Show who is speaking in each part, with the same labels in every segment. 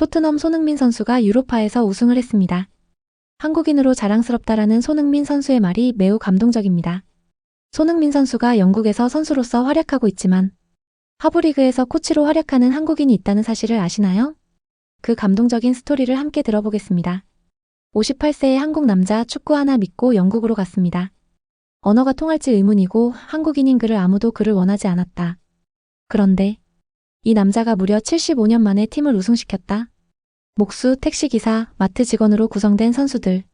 Speaker 1: 토트넘 손흥민 선수가 유로파에서 우승을 했습니다. 한국인으로 자랑스럽다라는 손흥민 선수의 말이 매우 감동적입니다. 손흥민 선수가 영국에서 선수로서 활약하고 있지만 하브리그에서 코치로 활약하는 한국인이 있다는 사실을 아시나요? 그 감동적인 스토리를 함께 들어보겠습니다. 58세의 한국 남자 축구 하나 믿고 영국으로 갔습니다. 언어가 통할지 의문이고 한국인인 그를 아무도 그를 원하지 않았다. 그런데 이 남자가 무려 75년 만에 팀을 우승시켰다. 목수, 택시기사, 마트 직원으로 구성된 선수들.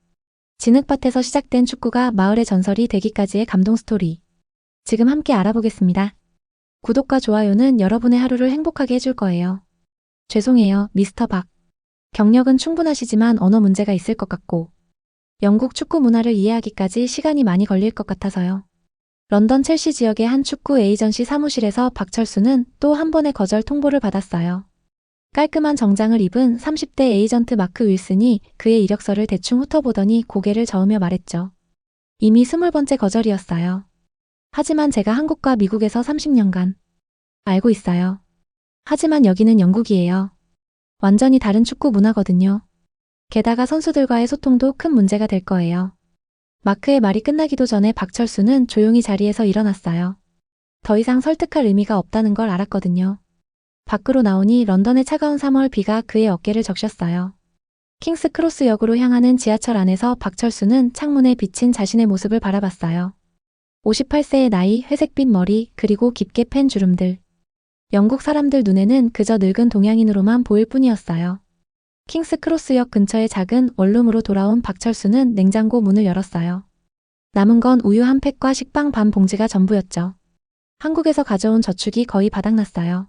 Speaker 1: 진흙밭에서 시작된 축구가 마을의 전설이 되기까지의 감동 스토리. 지금 함께 알아보겠습니다. 구독과 좋아요는 여러분의 하루를 행복하게 해줄 거예요. 죄송해요, 미스터 박. 경력은 충분하시지만 언어 문제가 있을 것 같고, 영국 축구 문화를 이해하기까지 시간이 많이 걸릴 것 같아서요. 런던 첼시 지역의 한 축구 에이전시 사무실에서 박철수는 또 한 번의 거절 통보를 받았어요. 깔끔한 정장을 입은 30대 에이전트 마크 윌슨이 그의 이력서를 대충 훑어보더니 고개를 저으며 말했죠. 이미 스물 번째 거절이었어요. 하지만 제가 한국과 미국에서 30년간 알고 있어요. 하지만 여기는 영국이에요. 완전히 다른 축구 문화거든요. 게다가 선수들과의 소통도 큰 문제가 될 거예요. 마크의 말이 끝나기도 전에 박철수는 조용히 자리에서 일어났어요. 더 이상 설득할 의미가 없다는 걸 알았거든요. 밖으로 나오니 런던의 차가운 3월 비가 그의 어깨를 적셨어요. 킹스 크로스 역으로 향하는 지하철 안에서 박철수는 창문에 비친 자신의 모습을 바라봤어요. 58세의 나이, 회색빛 머리, 그리고 깊게 팬 주름들. 영국 사람들 눈에는 그저 늙은 동양인으로만 보일 뿐이었어요. 킹스 크로스역 근처의 작은 원룸으로 돌아온 박철수는 냉장고 문을 열었어요. 남은 건 우유 한 팩과 식빵 반 봉지가 전부였죠. 한국에서 가져온 저축이 거의 바닥났어요.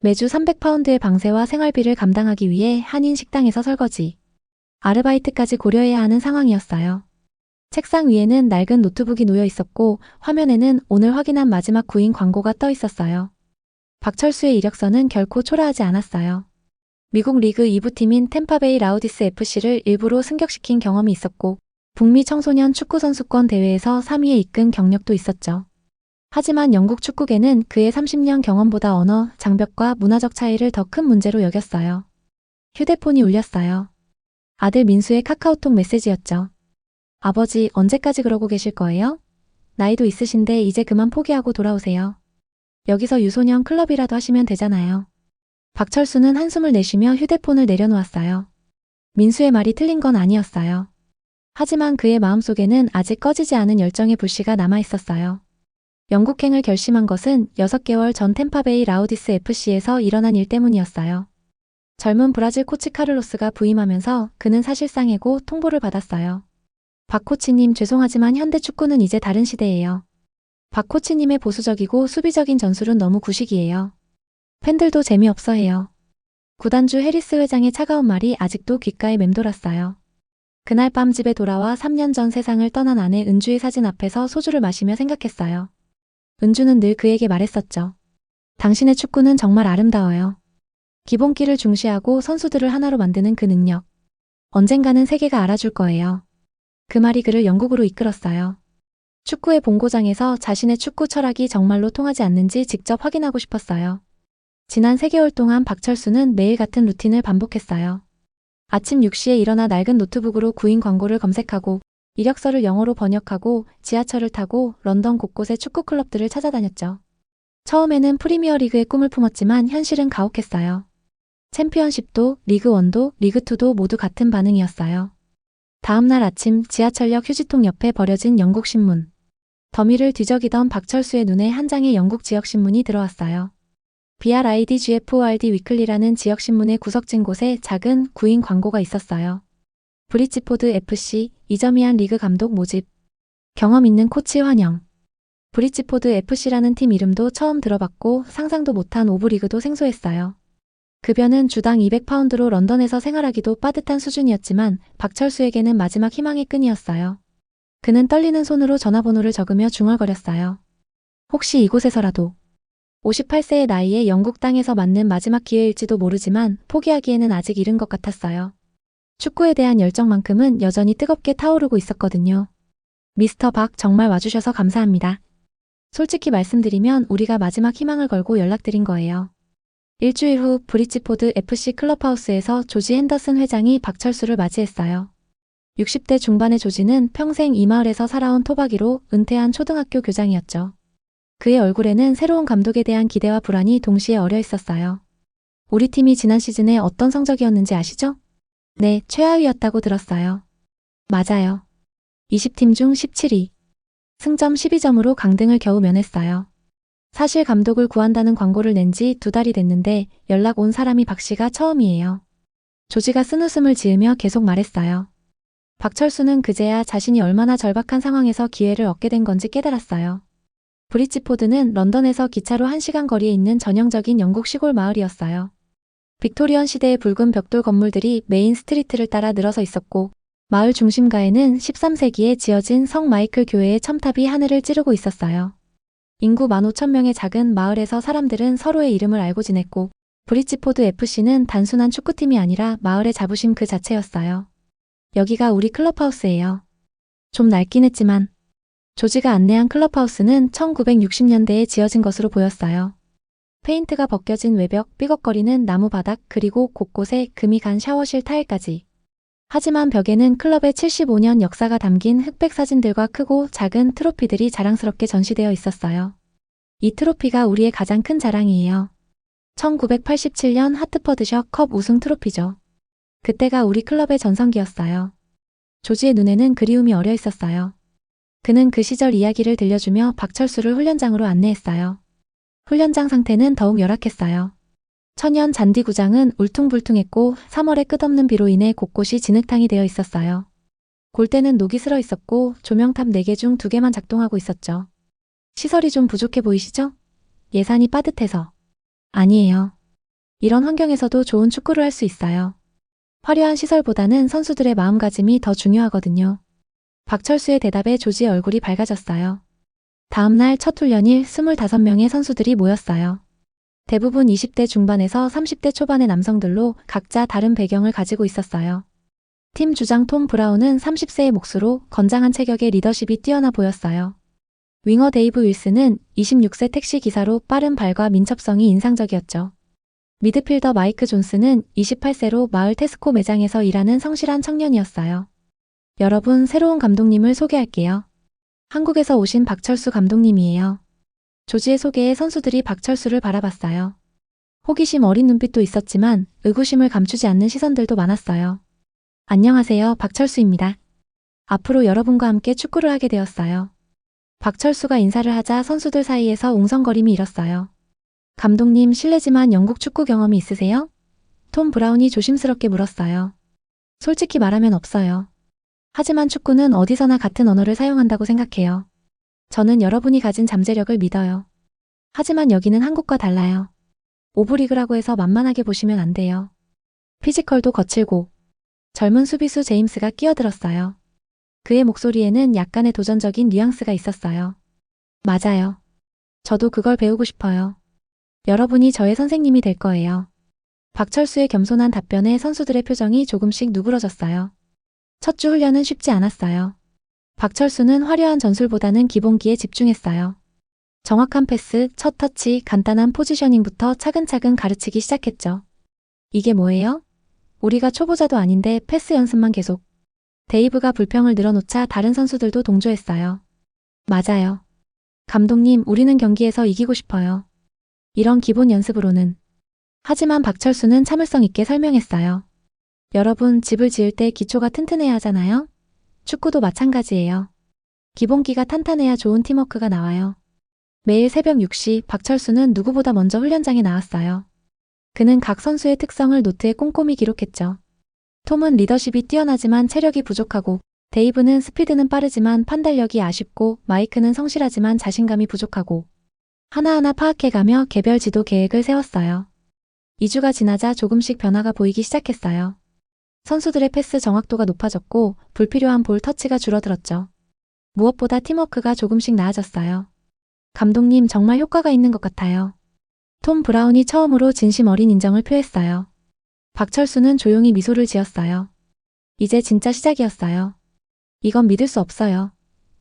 Speaker 1: 매주 300파운드의 방세와 생활비를 감당하기 위해 한인 식당에서 설거지, 아르바이트까지 고려해야 하는 상황이었어요. 책상 위에는 낡은 노트북이 놓여 있었고 화면에는 오늘 확인한 마지막 구인 광고가 떠 있었어요. 박철수의 이력서는 결코 초라하지 않았어요. 미국 리그 2부 팀인 템파베이 라우디스 FC를 일부로 승격시킨 경험이 있었고 북미 청소년 축구 선수권 대회에서 3위에 이끈 경력도 있었죠. 하지만 영국 축구계는 그의 30년 경험보다 언어, 장벽과 문화적 차이를 더 큰 문제로 여겼어요. 휴대폰이 울렸어요. 아들 민수의 카카오톡 메시지였죠. 아버지, 언제까지 그러고 계실 거예요? 나이도 있으신데 이제 그만 포기하고 돌아오세요. 여기서 유소년 클럽이라도 하시면 되잖아요. 박철수는 한숨을 내쉬며 휴대폰을 내려놓았어요. 민수의 말이 틀린 건 아니었어요. 하지만 그의 마음속에는 아직 꺼지지 않은 열정의 불씨가 남아 있었어요. 영국행을 결심한 것은 6개월 전 템파베이 라우디스 FC에서 일어난 일 때문이었어요. 젊은 브라질 코치 카를로스가 부임하면서 그는 사실상 해고 통보를 받았어요. 박 코치님 죄송하지만 현대 축구는 이제 다른 시대예요. 박 코치님의 보수적이고 수비적인 전술은 너무 구식이에요. 팬들도 재미없어 해요. 구단주 해리스 회장의 차가운 말이 아직도 귓가에 맴돌았어요. 그날 밤 집에 돌아와 3년 전 세상을 떠난 아내 은주의 사진 앞에서 소주를 마시며 생각했어요. 은주는 늘 그에게 말했었죠. 당신의 축구는 정말 아름다워요. 기본기를 중시하고 선수들을 하나로 만드는 그 능력. 언젠가는 세계가 알아줄 거예요. 그 말이 그를 영국으로 이끌었어요. 축구의 본고장에서 자신의 축구 철학이 정말로 통하지 않는지 직접 확인하고 싶었어요. 지난 3개월 동안 박철수는 매일 같은 루틴을 반복했어요. 아침 6시에 일어나 낡은 노트북으로 구인 광고를 검색하고 이력서를 영어로 번역하고 지하철을 타고 런던 곳곳의 축구 클럽들을 찾아다녔죠. 처음에는 프리미어 리그의 꿈을 품었지만 현실은 가혹했어요. 챔피언십도 리그1도 리그2도 모두 같은 반응이었어요. 다음날 아침 지하철역 휴지통 옆에 버려진 영국 신문. 더미를 뒤적이던 박철수의 눈에 한 장의 영국 지역 신문이 들어왔어요. BRIDGFORD 위클리라는 지역 신문의 구석진 곳에 작은 구인 광고가 있었어요. 브리지포드 FC 이점이한 리그 감독 모집. 경험 있는 코치 환영. 브리지포드 FC라는 팀 이름도 처음 들어봤고 상상도 못한 오브리그도 생소했어요. 급여는 주당 200파운드로 런던에서 생활하기도 빠듯한 수준이었지만 박철수에게는 마지막 희망의 끈이었어요. 그는 떨리는 손으로 전화번호를 적으며 중얼거렸어요. 혹시 이곳에서라도 58세의 나이에 영국 땅에서 맞는 마지막 기회일지도 모르지만 포기하기에는 아직 이른 것 같았어요. 축구에 대한 열정만큼은 여전히 뜨겁게 타오르고 있었거든요. 미스터 박 정말 와주셔서 감사합니다. 솔직히 말씀드리면 우리가 마지막 희망을 걸고 연락드린 거예요. 일주일 후 브리지포드 FC 클럽하우스에서 조지 핸더슨 회장이 박철수를 맞이했어요. 60대 중반의 조지는 평생 이 마을에서 살아온 토박이로 은퇴한 초등학교 교장이었죠. 그의 얼굴에는 새로운 감독에 대한 기대와 불안이 동시에 어려 있었어요. 우리 팀이 지난 시즌에 어떤 성적이었는지 아시죠? 네, 최하위였다고 들었어요. 맞아요. 20팀 중 17위. 승점 12점으로 강등을 겨우 면했어요. 사실 감독을 구한다는 광고를 낸 지 두 달이 됐는데 연락 온 사람이 박 씨가 처음이에요. 조지가 쓴 웃음을 지으며 계속 말했어요. 박철수는 그제야 자신이 얼마나 절박한 상황에서 기회를 얻게 된 건지 깨달았어요. 브리지포드는 런던에서 기차로 1시간 거리에 있는 전형적인 영국 시골 마을이었어요. 빅토리언 시대의 붉은 벽돌 건물들이 메인 스트리트를 따라 늘어서 있었고 마을 중심가에는 13세기에 지어진 성 마이클 교회의 첨탑이 하늘을 찌르고 있었어요. 인구 15,000명의 작은 마을에서 사람들은 서로의 이름을 알고 지냈고 브리지포드 FC는 단순한 축구팀이 아니라 마을의 자부심 그 자체였어요. 여기가 우리 클럽하우스예요. 좀 낡긴 했지만 조지가 안내한 클럽하우스는 1960년대에 지어진 것으로 보였어요. 페인트가 벗겨진 외벽, 삐걱거리는 나무 바닥, 그리고 곳곳에 금이 간 샤워실 타일까지. 하지만 벽에는 클럽의 75년 역사가 담긴 흑백 사진들과 크고 작은 트로피들이 자랑스럽게 전시되어 있었어요. 이 트로피가 우리의 가장 큰 자랑이에요. 1987년 하트퍼드셔 컵 우승 트로피죠. 그때가 우리 클럽의 전성기였어요. 조지의 눈에는 그리움이 어려 있었어요. 그는 그 시절 이야기를 들려주며 박철수를 훈련장으로 안내했어요. 훈련장 상태는 더욱 열악했어요. 천연 잔디구장은 울퉁불퉁했고 3월의 끝없는 비로 인해 곳곳이 진흙탕이 되어 있었어요. 골대는 녹이 슬어 있었고 조명탑 4개 중 2개만 작동하고 있었죠. 시설이 좀 부족해 보이시죠? 예산이 빠듯해서. 아니에요. 이런 환경에서도 좋은 축구를 할 수 있어요. 화려한 시설보다는 선수들의 마음가짐이 더 중요하거든요. 박철수의 대답에 조지의 얼굴이 밝아졌어요. 다음날 첫 훈련일 25명의 선수들이 모였어요. 대부분 20대 중반에서 30대 초반의 남성들로 각자 다른 배경을 가지고 있었어요. 팀 주장 톰 브라운은 30세의 몫으로 건장한 체격의 리더십이 뛰어나 보였어요. 윙어 데이브 윌슨은 26세 택시 기사로 빠른 발과 민첩성이 인상적이었죠. 미드필더 마이크 존스는 28세로 마을 테스코 매장에서 일하는 성실한 청년이었어요. 여러분, 새로운 감독님을 소개할게요. 한국에서 오신 박철수 감독님이에요. 조지의 소개에 선수들이 박철수를 바라봤어요. 호기심 어린 눈빛도 있었지만 의구심을 감추지 않는 시선들도 많았어요. 안녕하세요, 박철수입니다. 앞으로 여러분과 함께 축구를 하게 되었어요. 박철수가 인사를 하자 선수들 사이에서 웅성거림이 일었어요. 감독님 실례지만 영국 축구 경험이 있으세요? 톰 브라운이 조심스럽게 물었어요. 솔직히 말하면 없어요. 하지만 축구는 어디서나 같은 언어를 사용한다고 생각해요. 저는 여러분이 가진 잠재력을 믿어요. 하지만 여기는 한국과 달라요. 오브리그라고 해서 만만하게 보시면 안 돼요. 피지컬도 거칠고 젊은 수비수 제임스가 끼어들었어요. 그의 목소리에는 약간의 도전적인 뉘앙스가 있었어요. 맞아요. 저도 그걸 배우고 싶어요. 여러분이 저의 선생님이 될 거예요. 박철수의 겸손한 답변에 선수들의 표정이 조금씩 누그러졌어요. 첫 주 훈련은 쉽지 않았어요. 박철수는 화려한 전술보다는 기본기에 집중했어요. 정확한 패스, 첫 터치, 간단한 포지셔닝부터 차근차근 가르치기 시작했죠. 이게 뭐예요? 우리가 초보자도 아닌데 패스 연습만 계속. 데이브가 불평을 늘어놓자 다른 선수들도 동조했어요. 맞아요. 감독님, 우리는 경기에서 이기고 싶어요. 이런 기본 연습으로는. 하지만 박철수는 참을성 있게 설명했어요. 여러분, 집을 지을 때 기초가 튼튼해야 하잖아요? 축구도 마찬가지예요. 기본기가 탄탄해야 좋은 팀워크가 나와요. 매일 새벽 6시 박철수는 누구보다 먼저 훈련장에 나왔어요. 그는 각 선수의 특성을 노트에 꼼꼼히 기록했죠. 톰은 리더십이 뛰어나지만 체력이 부족하고 데이브는 스피드는 빠르지만 판단력이 아쉽고 마이크는 성실하지만 자신감이 부족하고 하나하나 파악해가며 개별 지도 계획을 세웠어요. 2주가 지나자 조금씩 변화가 보이기 시작했어요. 선수들의 패스 정확도가 높아졌고 불필요한 볼 터치가 줄어들었죠. 무엇보다 팀워크가 조금씩 나아졌어요. 감독님 정말 효과가 있는 것 같아요. 톰 브라운이 처음으로 진심 어린 인정을 표했어요. 박철수는 조용히 미소를 지었어요. 이제 진짜 시작이었어요. 이건 믿을 수 없어요.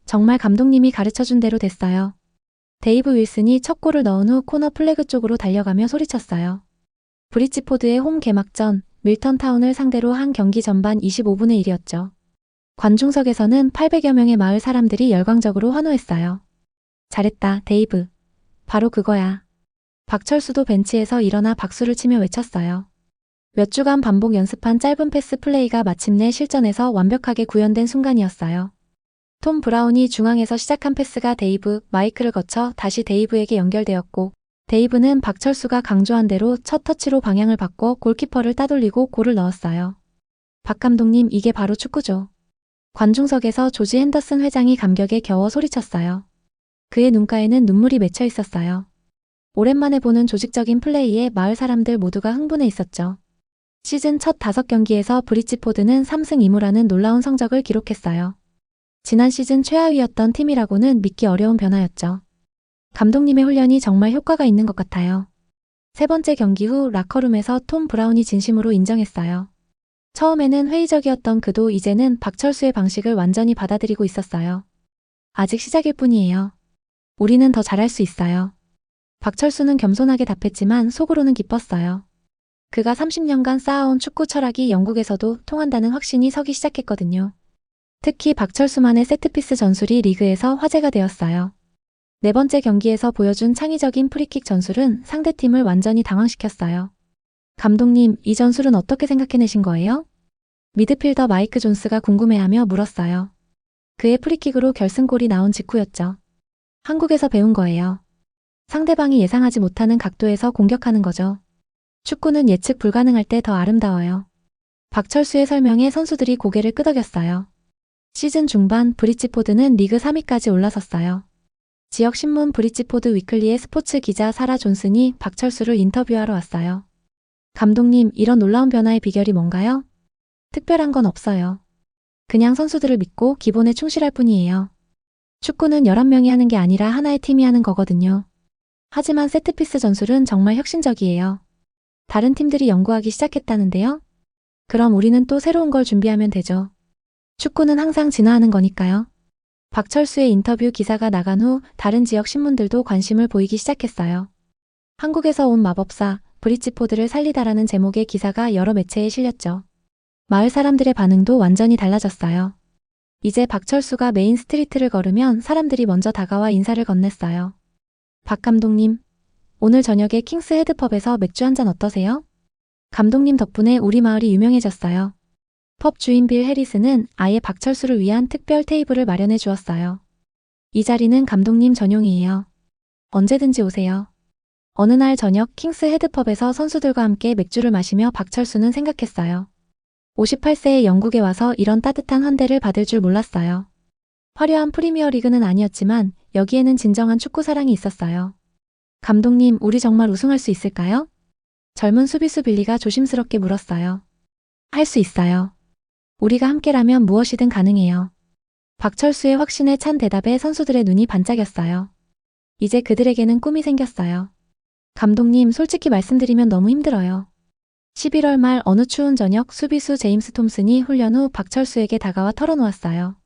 Speaker 1: 정말 감독님이 가르쳐준 대로 됐어요. 데이브 윌슨이 첫 골을 넣은 후 코너 플래그 쪽으로 달려가며 소리쳤어요. 브리지포드의 홈 개막전 밀턴 타운을 상대로 한 경기 전반 25분의 1이었죠. 관중석에서는 800여 명의 마을 사람들이 열광적으로 환호했어요. 잘했다, 데이브. 바로 그거야. 박철수도 벤치에서 일어나 박수를 치며 외쳤어요. 몇 주간 반복 연습한 짧은 패스 플레이가 마침내 실전에서 완벽하게 구현된 순간이었어요. 톰 브라운이 중앙에서 시작한 패스가 데이브, 마이크를 거쳐 다시 데이브에게 연결되었고, 데이브는 박철수가 강조한 대로 첫 터치로 방향을 바꿔 골키퍼를 따돌리고 골을 넣었어요. 박 감독님, 이게 바로 축구죠. 관중석에서 조지 핸더슨 회장이 감격에 겨워 소리쳤어요. 그의 눈가에는 눈물이 맺혀 있었어요. 오랜만에 보는 조직적인 플레이에 마을 사람들 모두가 흥분해 있었죠. 시즌 첫 다섯 경기에서 브리지포드는 3승 2무라는 놀라운 성적을 기록했어요. 지난 시즌 최하위였던 팀이라고는 믿기 어려운 변화였죠. 감독님의 훈련이 정말 효과가 있는 것 같아요. 세 번째 경기 후 라커룸에서 톰 브라운이 진심으로 인정했어요. 처음에는 회의적이었던 그도 이제는 박철수의 방식을 완전히 받아들이고 있었어요. 아직 시작일 뿐이에요. 우리는 더 잘할 수 있어요. 박철수는 겸손하게 답했지만 속으로는 기뻤어요. 그가 30년간 쌓아온 축구 철학이 영국에서도 통한다는 확신이 서기 시작했거든요. 특히 박철수만의 세트피스 전술이 리그에서 화제가 되었어요. 네 번째 경기에서 보여준 창의적인 프리킥 전술은 상대팀을 완전히 당황시켰어요. 감독님, 이 전술은 어떻게 생각해내신 거예요? 미드필더 마이크 존스가 궁금해하며 물었어요. 그의 프리킥으로 결승골이 나온 직후였죠. 한국에서 배운 거예요. 상대방이 예상하지 못하는 각도에서 공격하는 거죠. 축구는 예측 불가능할 때 더 아름다워요. 박철수의 설명에 선수들이 고개를 끄덕였어요. 시즌 중반 브리지포드는 리그 3위까지 올라섰어요. 지역 신문 브리지포드 위클리의 스포츠 기자 사라 존슨이 박철수를 인터뷰하러 왔어요. 감독님, 이런 놀라운 변화의 비결이 뭔가요? 특별한 건 없어요. 그냥 선수들을 믿고 기본에 충실할 뿐이에요. 축구는 11명이 하는 게 아니라 하나의 팀이 하는 거거든요. 하지만 세트피스 전술은 정말 혁신적이에요. 다른 팀들이 연구하기 시작했다는데요? 그럼 우리는 또 새로운 걸 준비하면 되죠. 축구는 항상 진화하는 거니까요. 박철수의 인터뷰 기사가 나간 후 다른 지역 신문들도 관심을 보이기 시작했어요. 한국에서 온 마법사 브리지포드를 살리다라는 제목의 기사가 여러 매체에 실렸죠. 마을 사람들의 반응도 완전히 달라졌어요. 이제 박철수가 메인 스트리트를 걸으면 사람들이 먼저 다가와 인사를 건넸어요. 박 감독님, 오늘 저녁에 킹스 헤드펍에서 맥주 한 잔 어떠세요? 감독님 덕분에 우리 마을이 유명해졌어요. 펍 주인 빌 해리스는 아예 박철수를 위한 특별 테이블을 마련해 주었어요. 이 자리는 감독님 전용이에요. 언제든지 오세요. 어느 날 저녁 킹스 헤드펍에서 선수들과 함께 맥주를 마시며 박철수는 생각했어요. 58세의 영국에 와서 이런 따뜻한 환대를 받을 줄 몰랐어요. 화려한 프리미어 리그는 아니었지만 여기에는 진정한 축구 사랑이 있었어요. 감독님, 우리 정말 우승할 수 있을까요? 젊은 수비수 빌리가 조심스럽게 물었어요. 할 수 있어요. 우리가 함께라면 무엇이든 가능해요. 박철수의 확신에 찬 대답에 선수들의 눈이 반짝였어요. 이제 그들에게는 꿈이 생겼어요. 감독님, 솔직히 말씀드리면 너무 힘들어요. 11월 말 어느 추운 저녁 수비수 제임스 톰슨이 훈련 후 박철수에게 다가와 털어놓았어요.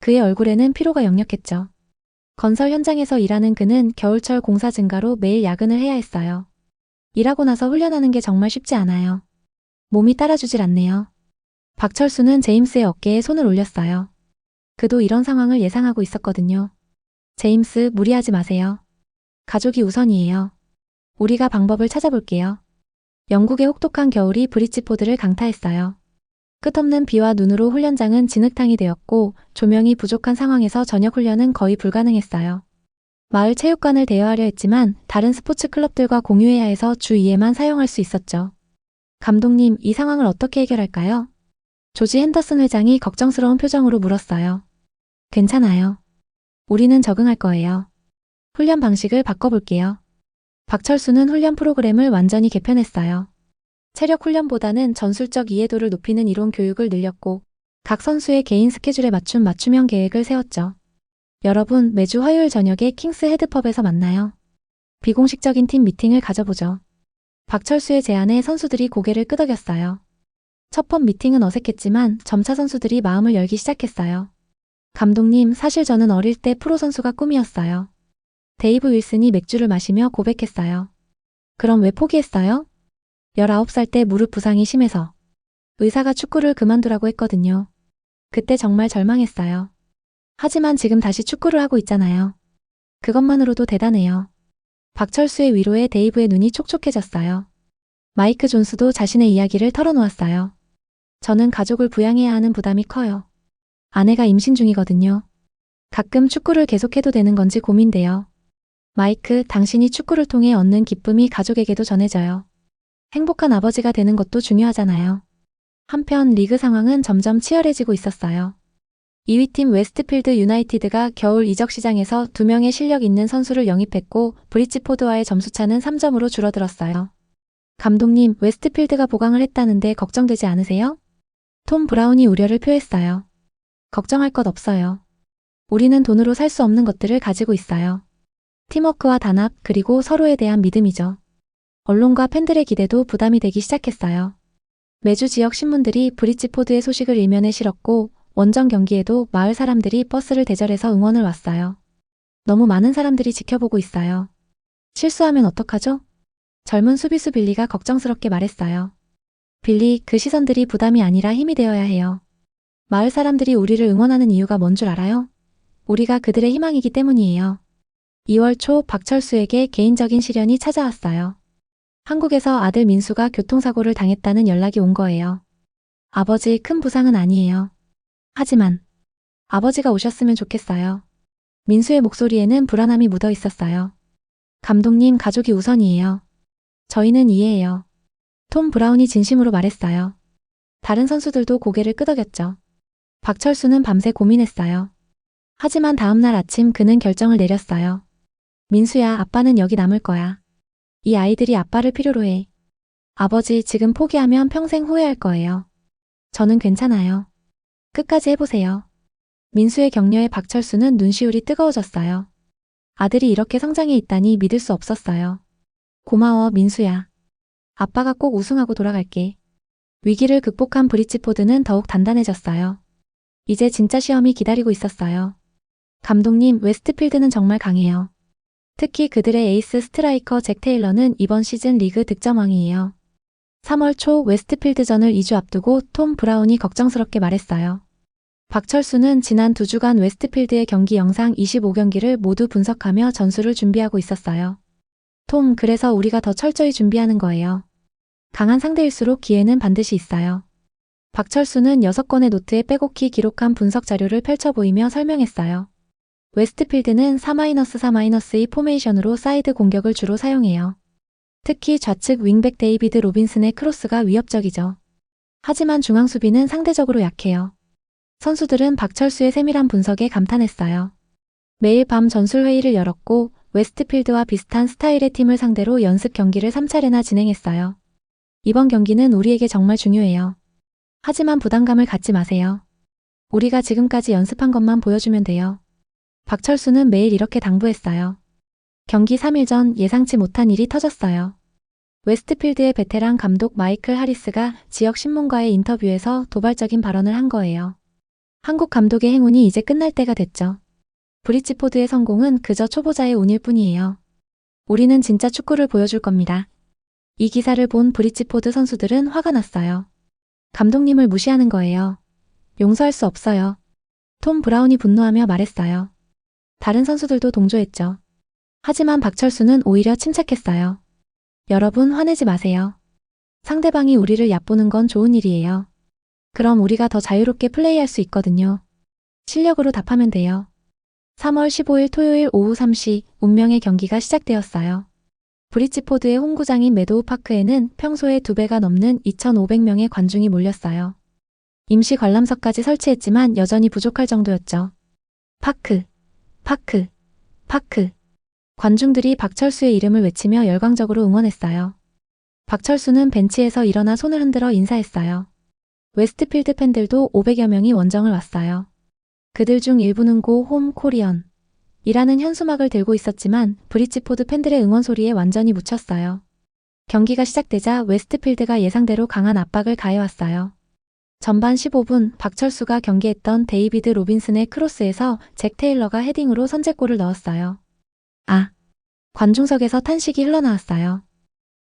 Speaker 1: 그의 얼굴에는 피로가 역력했죠. 건설 현장에서 일하는 그는 겨울철 공사 증가로 매일 야근을 해야 했어요. 일하고 나서 훈련하는 게 정말 쉽지 않아요. 몸이 따라주질 않네요. 박철수는 제임스의 어깨에 손을 올렸어요. 그도 이런 상황을 예상하고 있었거든요. 제임스, 무리하지 마세요. 가족이 우선이에요. 우리가 방법을 찾아볼게요. 영국의 혹독한 겨울이 브리지포드를 강타했어요. 끝없는 비와 눈으로 훈련장은 진흙탕이 되었고 조명이 부족한 상황에서 저녁 훈련은 거의 불가능했어요. 마을 체육관을 대여하려 했지만 다른 스포츠 클럽들과 공유해야 해서 주 2회만 사용할 수 있었죠. 감독님, 이 상황을 어떻게 해결할까요? 조지 핸더슨 회장이 걱정스러운 표정으로 물었어요. 괜찮아요. 우리는 적응할 거예요. 훈련 방식을 바꿔볼게요. 박철수는 훈련 프로그램을 완전히 개편했어요. 체력 훈련보다는 전술적 이해도를 높이는 이론 교육을 늘렸고 각 선수의 개인 스케줄에 맞춘 맞춤형 계획을 세웠죠. 여러분, 매주 화요일 저녁에 킹스 헤드펍에서 만나요. 비공식적인 팀 미팅을 가져보죠. 박철수의 제안에 선수들이 고개를 끄덕였어요. 첫 번 미팅은 어색했지만 점차 선수들이 마음을 열기 시작했어요. 감독님, 사실 저는 어릴 때 프로 선수가 꿈이었어요. 데이브 윌슨이 맥주를 마시며 고백했어요. 그럼 왜 포기했어요? 19살 때 무릎 부상이 심해서 의사가 축구를 그만두라고 했거든요. 그때 정말 절망했어요. 하지만 지금 다시 축구를 하고 있잖아요. 그것만으로도 대단해요. 박철수의 위로에 데이브의 눈이 촉촉해졌어요. 마이크 존스도 자신의 이야기를 털어놓았어요. 저는 가족을 부양해야 하는 부담이 커요. 아내가 임신 중이거든요. 가끔 축구를 계속해도 되는 건지 고민돼요. 마이크, 당신이 축구를 통해 얻는 기쁨이 가족에게도 전해져요. 행복한 아버지가 되는 것도 중요하잖아요. 한편 리그 상황은 점점 치열해지고 있었어요. 2위 팀 웨스트필드 유나이티드가 겨울 이적 시장에서 두 명의 실력 있는 선수를 영입했고 브리치포드와의 점수차는 3점으로 줄어들었어요. 감독님, 웨스트필드가 보강을 했다는데 걱정되지 않으세요? 톰 브라운이 우려를 표했어요. 걱정할 것 없어요. 우리는 돈으로 살 수 없는 것들을 가지고 있어요. 팀워크와 단합, 그리고 서로에 대한 믿음이죠. 언론과 팬들의 기대도 부담이 되기 시작했어요. 매주 지역 신문들이 브리치포드의 소식을 일면에 실었고 원정 경기에도 마을 사람들이 버스를 대절해서 응원을 왔어요. 너무 많은 사람들이 지켜보고 있어요. 실수하면 어떡하죠? 젊은 수비수 빌리가 걱정스럽게 말했어요. 빌리, 그 시선들이 부담이 아니라 힘이 되어야 해요. 마을 사람들이 우리를 응원하는 이유가 뭔 줄 알아요? 우리가 그들의 희망이기 때문이에요. 2월 초 박철수에게 개인적인 시련이 찾아왔어요. 한국에서 아들 민수가 교통사고를 당했다는 연락이 온 거예요. 아버지 큰 부상은 아니에요. 하지만 아버지가 오셨으면 좋겠어요. 민수의 목소리에는 불안함이 묻어 있었어요. 감독님 가족이 우선이에요. 저희는 이해해요. 톰 브라운이 진심으로 말했어요. 다른 선수들도 고개를 끄덕였죠. 박철수는 밤새 고민했어요. 하지만 다음날 아침 그는 결정을 내렸어요. 민수야, 아빠는 여기 남을 거야. 이 아이들이 아빠를 필요로 해. 아버지, 지금 포기하면 평생 후회할 거예요. 저는 괜찮아요. 끝까지 해보세요. 민수의 격려에 박철수는 눈시울이 뜨거워졌어요. 아들이 이렇게 성장해 있다니 믿을 수 없었어요. 고마워, 민수야. 아빠가 꼭 우승하고 돌아갈게. 위기를 극복한 브리치포드는 더욱 단단해졌어요. 이제 진짜 시험이 기다리고 있었어요. 감독님, 웨스트필드는 정말 강해요. 특히 그들의 에이스 스트라이커 잭 테일러는 이번 시즌 리그 득점왕이에요. 3월 초 웨스트필드전을 2주 앞두고 톰 브라운이 걱정스럽게 말했어요. 박철수는 지난 두 주간 웨스트필드의 경기 영상 25경기를 모두 분석하며 전술을 준비하고 있었어요. 톰, 그래서 우리가 더 철저히 준비하는 거예요. 강한 상대일수록 기회는 반드시 있어요. 박철수는 6건의 노트에 빼곡히 기록한 분석 자료를 펼쳐 보이며 설명했어요. 웨스트필드는 4-4-2 포메이션으로 사이드 공격을 주로 사용해요. 특히 좌측 윙백 데이비드 로빈슨의 크로스가 위협적이죠. 하지만 중앙 수비는 상대적으로 약해요. 선수들은 박철수의 세밀한 분석에 감탄했어요. 매일 밤 전술 회의를 열었고 웨스트필드와 비슷한 스타일의 팀을 상대로 연습 경기를 3차례나 진행했어요. 이번 경기는 우리에게 정말 중요해요. 하지만 부담감을 갖지 마세요. 우리가 지금까지 연습한 것만 보여주면 돼요. 박철수는 매일 이렇게 당부했어요. 경기 3일 전 예상치 못한 일이 터졌어요. 웨스트필드의 베테랑 감독 마이클 하리스가 지역 신문과의 인터뷰에서 도발적인 발언을 한 거예요. 한국 감독의 행운이 이제 끝날 때가 됐죠. 브리치포드의 성공은 그저 초보자의 운일 뿐이에요. 우리는 진짜 축구를 보여줄 겁니다. 이 기사를 본 브리치포드 선수들은 화가 났어요. 감독님을 무시하는 거예요. 용서할 수 없어요. 톰 브라운이 분노하며 말했어요. 다른 선수들도 동조했죠. 하지만 박철수는 오히려 침착했어요. 여러분 화내지 마세요. 상대방이 우리를 얕보는 건 좋은 일이에요. 그럼 우리가 더 자유롭게 플레이할 수 있거든요. 실력으로 답하면 돼요. 3월 15일 토요일 오후 3시 운명의 경기가 시작되었어요. 브리치포드의 홈구장인 메도우 파크에는 평소의 두 배가 넘는 2,500명의 관중이 몰렸어요. 임시 관람석까지 설치했지만 여전히 부족할 정도였죠. 파크, 파크, 파크. 관중들이 박철수의 이름을 외치며 열광적으로 응원했어요. 박철수는 벤치에서 일어나 손을 흔들어 인사했어요. 웨스트필드 팬들도 500여 명이 원정을 왔어요. 그들 중 일부는 고 홈 코리언 이라는 현수막을 들고 있었지만 브리치포드 팬들의 응원 소리에 완전히 묻혔어요. 경기가 시작되자 웨스트필드가 예상대로 강한 압박을 가해왔어요. 전반 15분 박철수가 경기했던 데이비드 로빈슨의 크로스에서 잭 테일러가 헤딩으로 선제골을 넣었어요. 아. 관중석에서 탄식이 흘러나왔어요.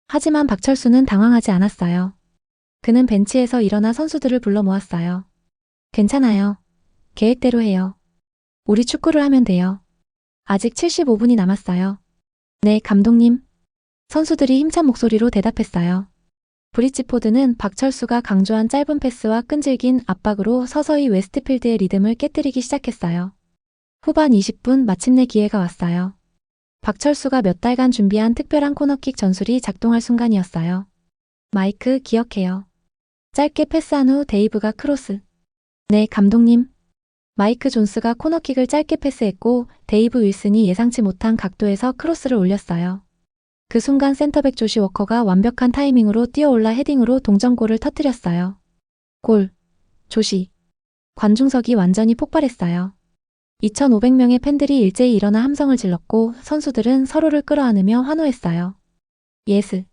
Speaker 1: 하지만 박철수는 당황하지 않았어요. 그는 벤치에서 일어나 선수들을 불러 모았어요. 괜찮아요. 계획대로 해요. 우리 축구를 하면 돼요. 아직 75분이 남았어요. 네, 감독님. 선수들이 힘찬 목소리로 대답했어요. 브리지포드는 박철수가 강조한 짧은 패스와 끈질긴 압박으로 서서히 웨스트필드의 리듬을 깨뜨리기 시작했어요. 후반 20분 마침내 기회가 왔어요. 박철수가 몇 달간 준비한 특별한 코너킥 전술이 작동할 순간이었어요. 마이크 기억해요. 짧게 패스한 후 데이브가 크로스. 네, 감독님. 마이크 존스가 코너킥을 짧게 패스했고 데이브 윌슨이 예상치 못한 각도에서 크로스를 올렸어요. 그 순간 센터백 조시 워커가 완벽한 타이밍으로 뛰어올라 헤딩으로 동점골을 터뜨렸어요. 골. 조시. 관중석이 완전히 폭발했어요. 2,500명의 팬들이 일제히 일어나 함성을 질렀고 선수들은 서로를 끌어안으며 환호했어요. 예스.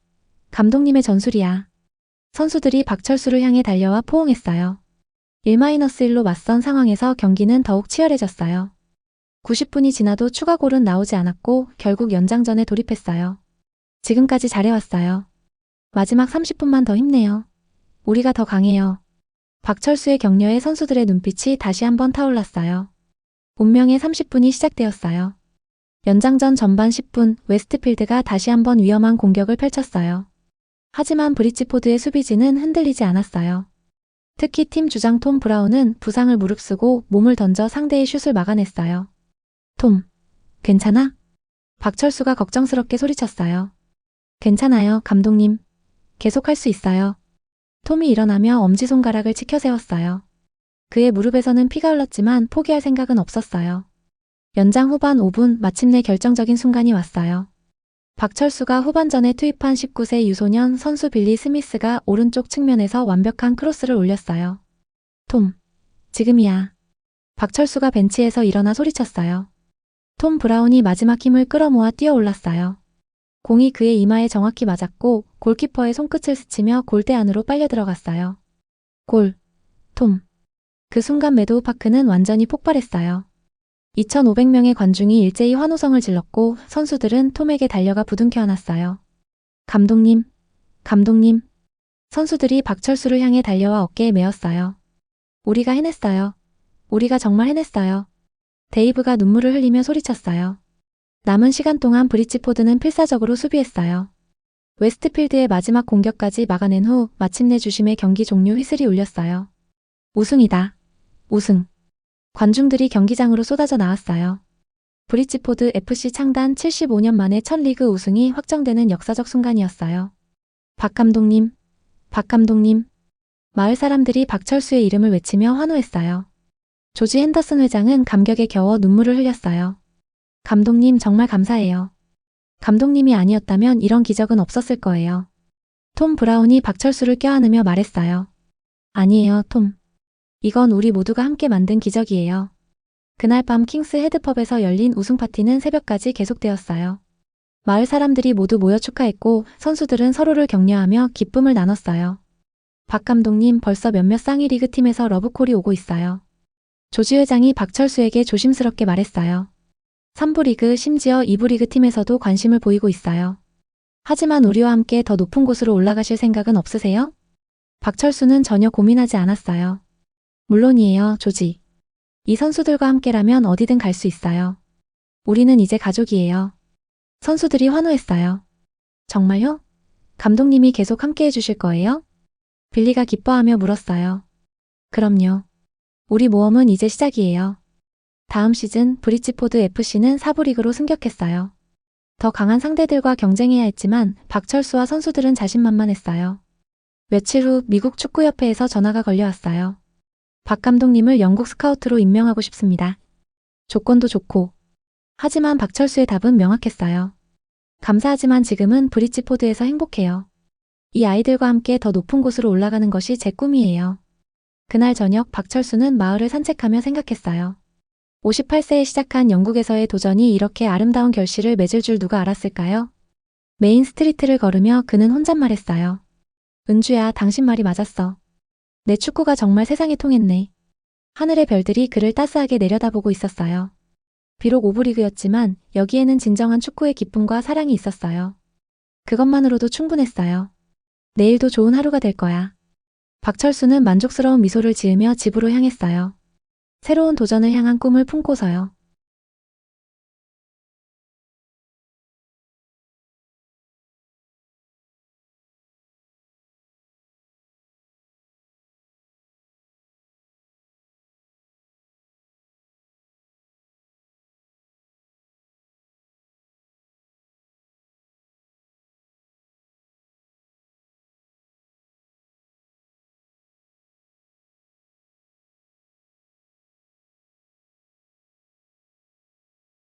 Speaker 1: 감독님의 전술이야. 선수들이 박철수를 향해 달려와 포옹했어요. 1-1로 맞선 상황에서 경기는 더욱 치열해졌어요. 90분이 지나도 추가 골은 나오지 않았고 결국 연장전에 돌입했어요. 지금까지 잘해왔어요. 마지막 30분만 더 힘내요. 우리가 더 강해요. 박철수의 격려에 선수들의 눈빛이 다시 한번 타올랐어요. 운명의 30분이 시작되었어요. 연장전 전반 10분 웨스트필드가 다시 한번 위험한 공격을 펼쳤어요. 하지만 브리지포드의 수비진은 흔들리지 않았어요. 특히 팀 주장 톰 브라운은 부상을 무릅쓰고 몸을 던져 상대의 슛을 막아냈어요. 톰, 괜찮아? 박철수가 걱정스럽게 소리쳤어요. 괜찮아요, 감독님. 계속 할 수 있어요. 톰이 일어나며 엄지손가락을 치켜 세웠어요. 그의 무릎에서는 피가 흘렀지만 포기할 생각은 없었어요. 연장 후반 5분 마침내 결정적인 순간이 왔어요. 박철수가 후반전에 투입한 19세 유소년 선수 빌리 스미스가 오른쪽 측면에서 완벽한 크로스를 올렸어요. 톰, 지금이야. 박철수가 벤치에서 일어나 소리쳤어요. 톰 브라운이 마지막 힘을 끌어모아 뛰어올랐어요. 공이 그의 이마에 정확히 맞았고 골키퍼의 손끝을 스치며 골대 안으로 빨려 들어갔어요. 골. 톰. 그 순간 매도우 파크는 완전히 폭발했어요. 2,500명의 관중이 일제히 환호성을 질렀고 선수들은 톰에게 달려가 부둥켜 안았어요. 감독님, 감독님. 선수들이 박철수를 향해 달려와 어깨에 메었어요. 우리가 해냈어요. 우리가 정말 해냈어요. 데이브가 눈물을 흘리며 소리쳤어요. 남은 시간 동안 브리치포드는 필사적으로 수비했어요. 웨스트필드의 마지막 공격까지 막아낸 후 마침내 주심의 경기 종료 휘슬이 울렸어요. 우승이다. 우승. 관중들이 경기장으로 쏟아져 나왔어요. 브리치포드 FC 창단 75년 만에 첫 리그 우승이 확정되는 역사적 순간이었어요. 박 감독님, 박 감독님. 마을 사람들이 박철수의 이름을 외치며 환호했어요. 조지 핸더슨 회장은 감격에 겨워 눈물을 흘렸어요. 감독님 정말 감사해요. 감독님이 아니었다면 이런 기적은 없었을 거예요. 톰 브라운이 박철수를 껴안으며 말했어요. 아니에요, 톰. 이건 우리 모두가 함께 만든 기적이에요. 그날 밤 킹스 헤드펍에서 열린 우승 파티는 새벽까지 계속되었어요. 마을 사람들이 모두 모여 축하했고 선수들은 서로를 격려하며 기쁨을 나눴어요. 박 감독님 벌써 몇몇 상위 리그 팀에서 러브콜이 오고 있어요. 조지 회장이 박철수에게 조심스럽게 말했어요. 3부 리그 심지어 2부 리그 팀에서도 관심을 보이고 있어요. 하지만 우리와 함께 더 높은 곳으로 올라가실 생각은 없으세요? 박철수는 전혀 고민하지 않았어요. 물론이에요, 조지. 이 선수들과 함께라면 어디든 갈 수 있어요. 우리는 이제 가족이에요. 선수들이 환호했어요. 정말요? 감독님이 계속 함께 해주실 거예요? 빌리가 기뻐하며 물었어요. 그럼요. 우리 모험은 이제 시작이에요. 다음 시즌 브리치포드 FC는 4부 리그로 승격했어요. 더 강한 상대들과 경쟁해야 했지만 박철수와 선수들은 자신만만했어요. 며칠 후 미국 축구협회에서 전화가 걸려왔어요. 박 감독님을 영국 스카우트로 임명하고 싶습니다. 조건도 좋고. 하지만 박철수의 답은 명확했어요. 감사하지만 지금은 브리치포드에서 행복해요. 이 아이들과 함께 더 높은 곳으로 올라가는 것이 제 꿈이에요. 그날 저녁 박철수는 마을을 산책하며 생각했어요. 58세에 시작한 영국에서의 도전이 이렇게 아름다운 결실을 맺을 줄 누가 알았을까요? 메인 스트리트를 걸으며 그는 혼잣말했어요. 은주야, 당신 말이 맞았어. 내 축구가 정말 세상에 통했네. 하늘의 별들이 그를 따스하게 내려다보고 있었어요. 비록 오브리그였지만 여기에는 진정한 축구의 기쁨과 사랑이 있었어요. 그것만으로도 충분했어요. 내일도 좋은 하루가 될 거야. 박철수는 만족스러운 미소를 지으며 집으로 향했어요. 새로운 도전을 향한 꿈을 품고서요.